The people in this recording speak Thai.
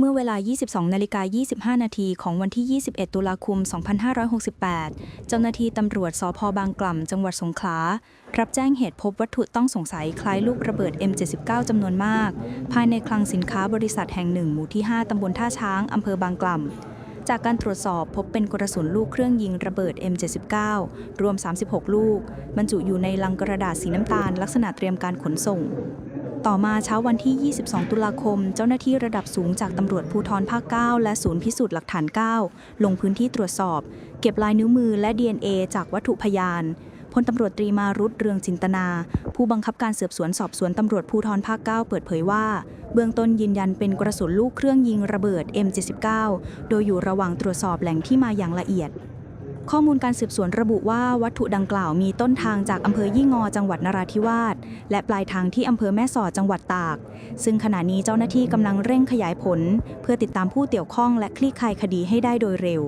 เมื่อเวลา 22นาฬิกา25 นาทีของวันที่ 21 ตุลาคม 2568 เจ้าหน้าที่ตำรวจสพบางกล่ำ จังหวัดสงขลา รับแจ้งเหตุพบวัตถุต้องสงสัยคล้ายลูกระเบิด M79 จำนวนมาก ภายในคลังสินค้าบริษัทแห่งหนึ่งหมู่ที่ 5 ตำบลท่าช้าง อำเภอบางกล่ำจากการตรวจสอบพบเป็นกระสุนลูกเครื่องยิงระเบิด M79 รวม 36 ลูก บรรจุอยู่ในลังกระดาษสีน้ำตาลลักษณะเตรียมการขนส่ง ต่อมาเช้าวันที่ 22 ตุลาคม เจ้าหน้าที่ระดับสูงจากตำรวจภูธรภาค 9 และศูนย์พิสูจน์หลักฐาน 9 ลงพื้นที่ตรวจสอบ เก็บลายนิ้วมือและ DNA จากวัตถุพยานพลตำรวจตรีมารุตเรืองจินตนา ผู้บังคับการสืบสวนสอบสวนตำรวจภูธรภาค 9 เปิดเผยว่า เบื้องต้นยืนยันเป็นกระสุนลูกเครื่องยิงระเบิด M79 โดยอยู่ระหว่างตรวจสอบแหล่งที่มาอย่างละเอียด ข้อมูลการสืบสวนระบุว่าวัตถุดังกล่าวมีต้นทางจากอำเภอยี่งอจังหวัดนราธิวาสและปลายทางที่อำเภอแม่สอดจังหวัดตาก ซึ่งขณะนี้เจ้าหน้าที่กำลังเร่งขยายผล เพื่อติดตามผู้เกี่ยวข้องและคลี่คลายคดีให้ได้โดยเร็ว